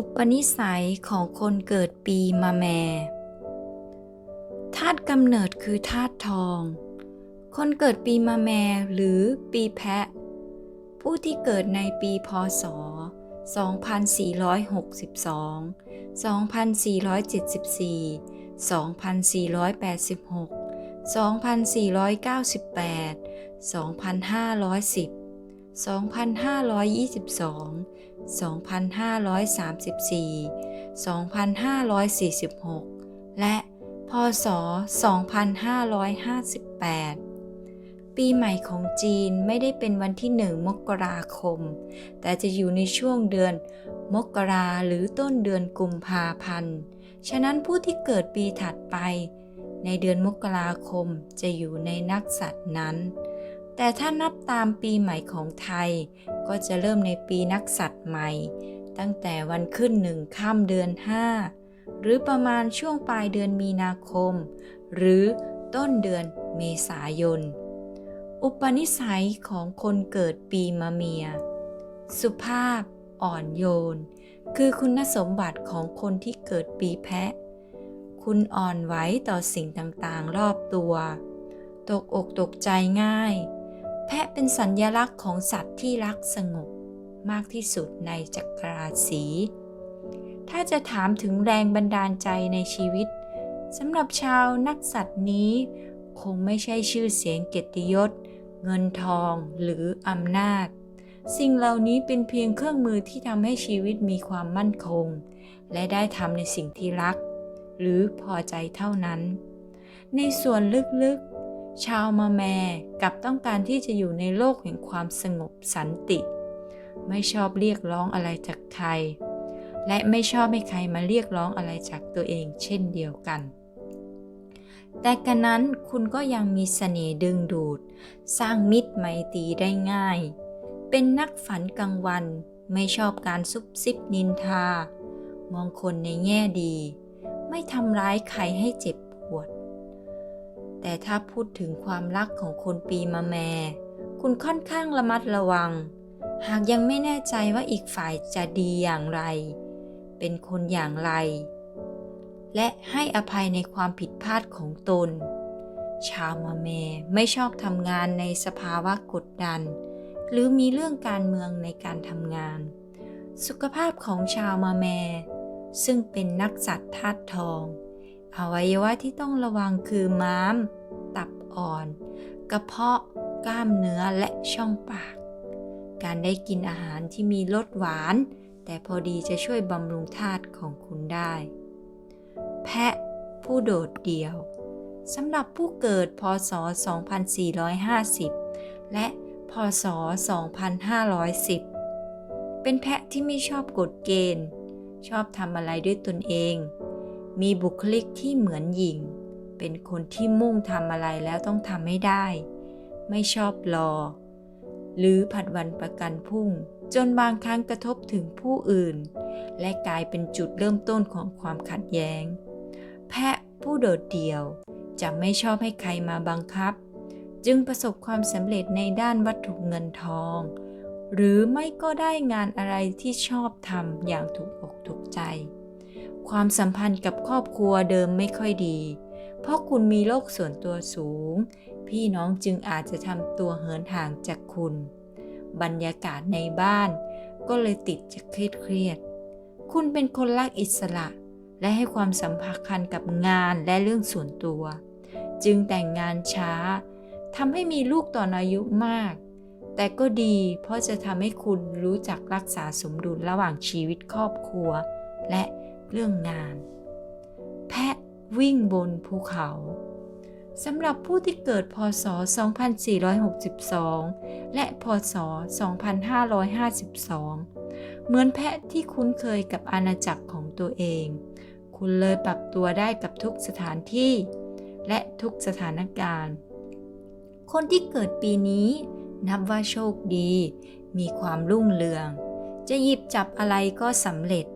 อุปนิสัยของคนเกิดปีมะแม่ธาตุกำเนิดคือธาตุทอง คนเกิดปีมะแมหรือปีแพะ ผู้ที่เกิดในปีพศ 2462 2474 2486 2498 2510 2522 2534 2546 และพศ 2558 ปีใหม่ของจีนไม่ได้เป็นวันที่หนึ่งมกราคม แต่จะอยู่ในช่วงเดือนมกราหรือต้นเดือนกุมภาพันธ์ ฉะนั้นผู้ที่เกิดปีถัดไป ในเดือนมกราคมจะอยู่ในนักสัตว์นั้น แต่ถ้านับตามปีใหม่ของไทย ก็จะเริ่มในปีนักสัตว์ใหม่ ตั้งแต่วันขึ้นหนึ่งข้ามเดือน 5 หรือประมาณช่วงปลายเดือนมีนาคม หรือต้นเดือนเมษายน อุปนิสัยของคนเกิดปีมะเมีย สุภาพ อ่อนโยน คือคุณสมบัติของคนที่เกิดปีแพะ คุณอ่อนไหวต่อสิ่งต่างๆ รอบตัว ตกอกตกใจง่าย แพะเป็นสัญญลักษณ์ของสัตว์ที่รักสงบมากที่สุดในจักรราศี ถ้าจะถามถึงแรงบันดาลใจในชีวิตสำหรับชาวนักสัตว์นี้ คงไม่ใช่ชื่อเสียงเกียรติยศ เงินทองหรืออำนาจ สิ่งเหล่านี้เป็นเพียงเครื่องมือที่ทำให้ชีวิตมีความมั่นคง และได้ทำในสิ่งที่รัก หรือพอใจเท่านั้น ในส่วนลึกๆ ชาวมาแมกับต้องการที่จะอยู่ในโลกแห่งความสงบสันติ ไม่ชอบเรียกร้องอะไรจากใคร และไม่ชอบให้ใครมาเรียกร้องอะไรจากตัวเองเช่นเดียวกัน แต่กันนั้นคุณก็ยังมีเสน่ห์ดึงดูด สร้างมิตรไมตรีได้ง่าย เป็นนักฝันกลางวัน ไม่ชอบการซุบซิบนินทา มองคนในแง่ดี ไม่ทำร้ายใครให้เจ็บ แต่ถ้าพูดถึงความรักของคนปีมะแม่คุณค่อนข้างระมัดระวัง หากยังไม่แน่ใจว่าอีกฝ่ายจะดีอย่างไร เป็นคนอย่างไร และให้อภัยในความผิดพลาดของตน ชาวมะเมไม่ชอบทำงานในสภาวะกดดัน หรือมีเรื่องการเมืองในการทำงาน สุขภาพของชาวมะเมซึ่งเป็นนักสัตว์ธาตุทอง อวัยวะที่ต้องระวังคือม้าม ตับอ่อน กระเพาะ กล้ามเนื้อและช่องปาก การได้กินอาหารที่มีรสหวาน แต่พอดีจะช่วยบำรุงธาตุของคุณได้ แพะผู้โดดเดี่ยวสำหรับผู้เกิดพศ 2450 และพศ 2510 เป็นแพะที่ไม่ชอบกฎเกณฑ์ ชอบทำอะไรด้วยตนเอง มีบุคลิกที่เหมือนหญิง เป็นคนที่มุ่งทำอะไรแล้วต้องทำให้ได้ ไม่ชอบรอ หรือผัดวันประกันพรุ่ง จนบางครั้งกระทบถึงผู้อื่น และกลายเป็นจุดเริ่มต้นของความขัดแย้ง แพะผู้โดดเดี่ยวจะไม่ชอบให้ใครมาบังคับ จึงประสบความสำเร็จในด้านวัตถุเงินทอง หรือไม่ก็ได้งานอะไรที่ชอบทำอย่างถูกอกถูกใจ ความสัมพันธ์กับครอบครัวเดิมไม่ค่อยดี เพราะคุณมีโลกส่วนตัวสูง พี่น้องจึงอาจจะทำตัวเหินห่างจากคุณ บรรยากาศในบ้าน ก็เลยติดจะเครียดเครียด คุณเป็นคนรักอิสระ และให้ความสัมพันธ์กับงานและเรื่องส่วนตัว จึงแต่งงานช้าทำให้มีลูกตอนอายุมาก แต่ก็ดีเพราะจะทำให้คุณรู้จักรักษาสมดุลระหว่างชีวิตครอบครัว และ เรื่องงาน แพะวิ่งบนภูเขาสำหรับผู้ที่เกิดพศ 2462 และพศ 2552 เหมือนแพะที่คุ้นเคยกับอาณาจักรของตัวเอง คุณเลยปรับตัวได้กับทุกสถานที่ และทุกสถานการณ์ คนที่เกิดปีนี้นับว่าโชคดี มีความรุ่งเรือง จะหยิบจับอะไรก็สำเร็จ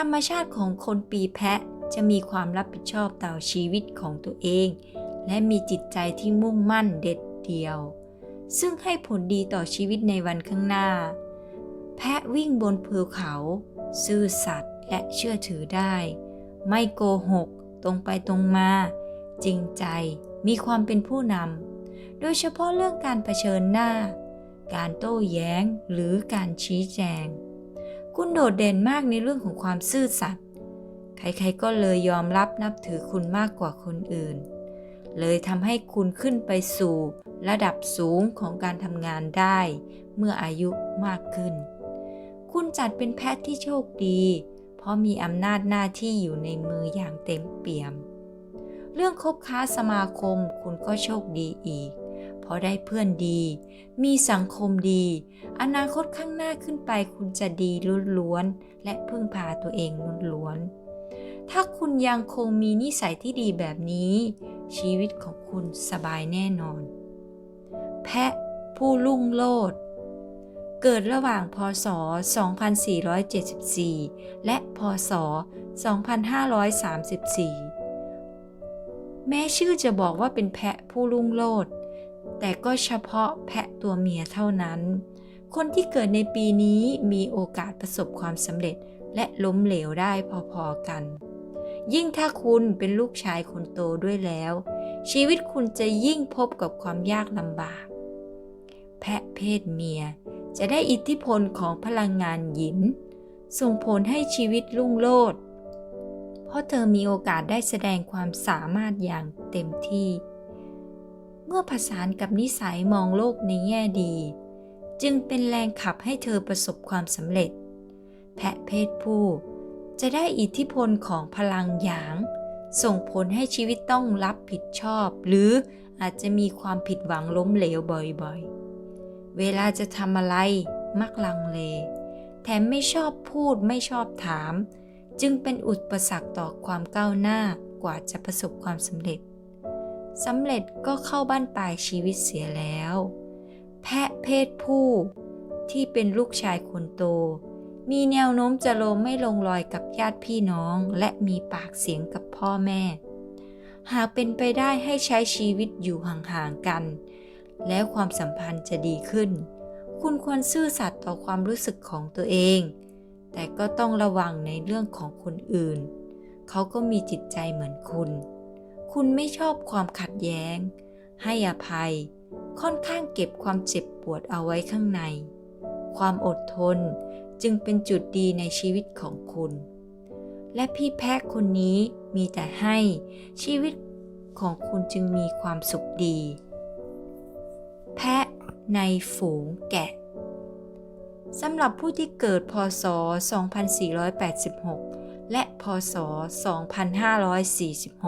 ธรรมชาติของคนปีแพะจะมีความรับผิดชอบต่อชีวิตของตัวเอง และมีจิตใจที่มุ่งมั่นเด็ดเดี่ยว ซึ่งให้ผลดีต่อชีวิตในวันข้างหน้า แพะวิ่งบนภูเขา ซื่อสัตย์และเชื่อถือได้ ไม่โกหก ตรงไปตรงมา จริงใจ มีความเป็นผู้นำ โดยเฉพาะเรื่องการเผชิญหน้า การโต้แย้งหรือการชี้แจง คุณโดดเด่นมากในเรื่องของความซื่อสัตย์ ใครๆก็เลยยอมรับนับถือคุณมากกว่าคนอื่น เลยทำให้คุณขึ้นไปสู่ระดับสูงของการทำงานได้ เมื่ออายุมากขึ้น คุณจัดเป็นแพทย์ที่โชคดี เพราะมีอำนาจหน้าที่อยู่ในมืออย่างเต็มเปี่ยม เรื่องคบค้าสมาคมคุณก็โชคดีอีก พราะได้เพื่อนดี มีสังคมดี อนาคตข้างหน้าขึ้นไปคุณจะดีล้วนๆและพึ่งพาตัวเองล้วนๆถ้าคุณยังคงมีนิสัยที่ดีแบบนี้ ชีวิตของคุณสบายแน่นอน แพะผู้ลุ่งโลด เกิดระหว่างพศ 2474 และพศ 2534 แม้ชื่อจะบอกว่าเป็นแพะผู้ลุ่งโลด แต่ก็เฉพาะแพะตัวเมียเท่านั้น คนที่เกิดในปีนี้มีโอกาสประสบความสำเร็จและล้มเหลวได้พอๆกัน ยิ่งถ้าคุณเป็นลูกชายคนโตด้วยแล้ว ชีวิตคุณจะยิ่งพบกับความยากลำบาก แพะเพศเมียจะได้อิทธิพลของพลังงานหยิน ส่งผลให้ชีวิตรุ่งโรจน์เพราะเธอมีโอกาสได้แสดงความสามารถอย่างเต็มที่ เมื่อผสานกับนิสัยมองโลกในแง่ดี จึงเป็นแรงขับให้เธอประสบความสำเร็จ แพะเพศผู้ จะได้อิทธิพลของพลังหยาง ส่งผลให้ชีวิตต้องรับผิดชอบ หรืออาจจะมีความผิดหวังล้มเหลวบ่อยๆ เวลาจะทำอะไรมักลังเล แถมไม่ชอบพูดไม่ชอบถาม จึงเป็นอุปสรรคต่อความก้าวหน้ากว่าจะประสบความสำเร็จ สำเร็จก็เข้าบ้านปลายชีวิตเสียแล้ว แพะเพศผู้ที่เป็นลูกชายคนโต มีแนวโน้มจะลงไม่ลงรอยกับญาติพี่น้องและมีปากเสียงกับพ่อแม่ หากเป็นไปได้ให้ใช้ชีวิตอยู่ห่างๆกัน แล้วความสัมพันธ์จะดีขึ้น คุณควรซื่อสัตย์ต่อความรู้สึกของตัวเอง แต่ก็ต้องระวังในเรื่องของคนอื่น เขาก็มีจิตใจเหมือนคุณ คุณไม่ชอบความขัดแย้ง ให้อภัย ค่อนข้างเก็บความเจ็บปวดเอาไว้ข้างใน ความอดทนจึงเป็นจุดดีในชีวิตของคุณ และพี่แพะคนนี้มีแต่ให้ชีวิตของคุณจึงมีความสุขดี แพะในฝูงแกะสำหรับผู้ที่เกิดพศ 2486 และพศ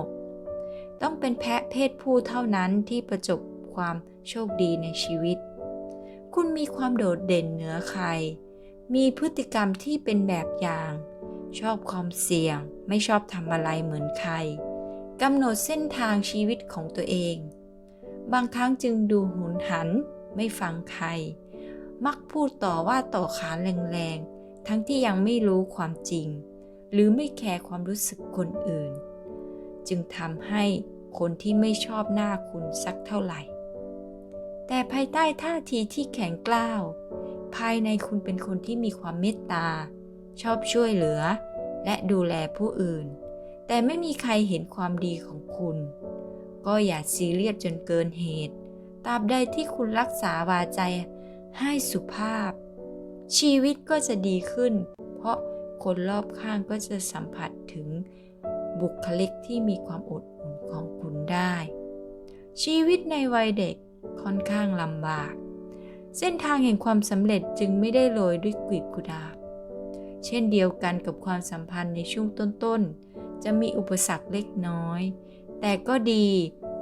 2546 ต้องเป็นแพะเพศผู้เท่านั้นที่ประจบความโชคดีในชีวิต คุณมีความโดดเด่นเหนือใคร มีพฤติกรรมที่เป็นแบบอย่าง ชอบความเสี่ยง ไม่ชอบทำอะไรเหมือนใครกำหนดเส้นทางชีวิตของตัวเอง บางครั้งจึงดูหุนหัน ไม่ฟังใคร มักพูดต่อว่าต่อขานแรงๆ ทั้งที่ยังไม่รู้ความจริง หรือไม่แคร์ความรู้สึกคนอื่น จึงทำให้คนที่ไม่ชอบหน้าคุณสักเท่าไหร่ แต่ภายใต้ท่าทีที่แข็งกร้าว ภายในคุณเป็นคนที่มีความเมตตา ชอบช่วยเหลือ และดูแลผู้อื่น แต่ไม่มีใครเห็นความดีของคุณ ก็อย่าซีเรียสจนเกินเหตุตราบใดที่คุณรักษาวาใจให้สุภาพ ชีวิตก็จะดีขึ้น เพราะคนรอบข้างก็จะสัมผัสถึง บุคลิกที่มีความอดอุ่นของคุณได้ ชีวิตในวัยเด็กค่อนข้างลำบาก เส้นทางแห่งความสำเร็จจึงไม่ได้โรยด้วยกลีบกุหลาบเช่นเดียวกันกับความสัมพันธ์ในช่วงต้นๆ จะมีอุปสรรคเล็กน้อย แต่ก็ดี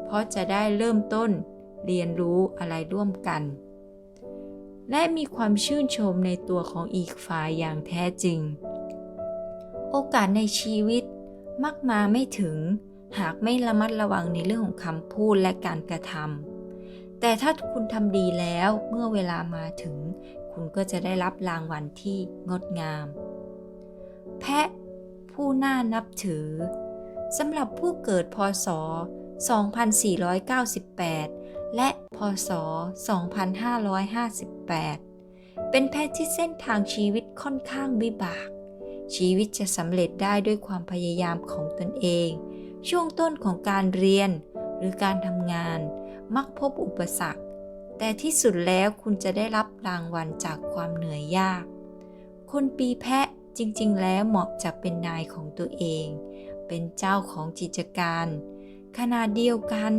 เพราะจะได้เริ่มต้นเรียนรู้อะไรร่วมกัน และมีความชื่นชมในตัวของอีกฝ่ายอย่างแท้จริง โอกาสในชีวิต มักมาไม่ถึง หากไม่ระมัดระวังในเรื่องของคำพูดและการกระทำแต่ถ้าคุณทำดีแล้วเมื่อเวลามาถึง คุณก็จะได้รับรางวัลที่งดงาม แพะผู้น่านับถือสำหรับผู้เกิดพศ 2498 และพศ 2558 เป็นแพทย์ที่เส้นทางชีวิตค่อนข้างวิบาก ชีวิตจะสำเร็จได้ด้วยความพยายามของตนเอง ช่วงต้นของการเรียนหรือการทำงาน มักพบอุปสรรค แต่ที่สุดแล้วคุณจะได้รับรางวัลจากความเหนื่อยยาก คนปีแพะจริงๆ แล้วเหมาะจะเป็นนายของตัวเอง เป็นเจ้าของกิจการ ขณะเดียวกัน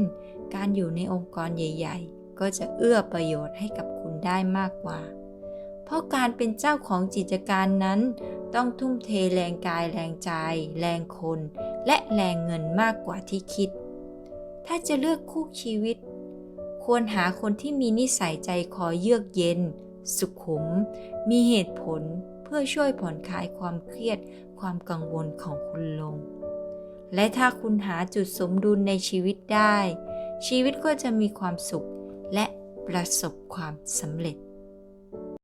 การอยู่ในองค์กรใหญ่ ๆ ก็จะเอื้อประโยชน์ให้กับคุณได้มากกว่า เพราะการเป็นเจ้าของกิจการนั้น ต้องทุ่มเทแรงกายแรงใจ แรงคน และแรงเงินมากกว่าที่คิด ถ้าจะเลือกคู่ชีวิต ควรหาคนที่มีนิสัยใจคอเยือกเย็น สุขุม มีเหตุผลเพื่อช่วยผ่อนคลายความเครียดความกังวลของคุณลง และถ้าคุณหาจุดสมดุลในชีวิตได้ ชีวิตก็จะมีความสุขและประสบความสำเร็จ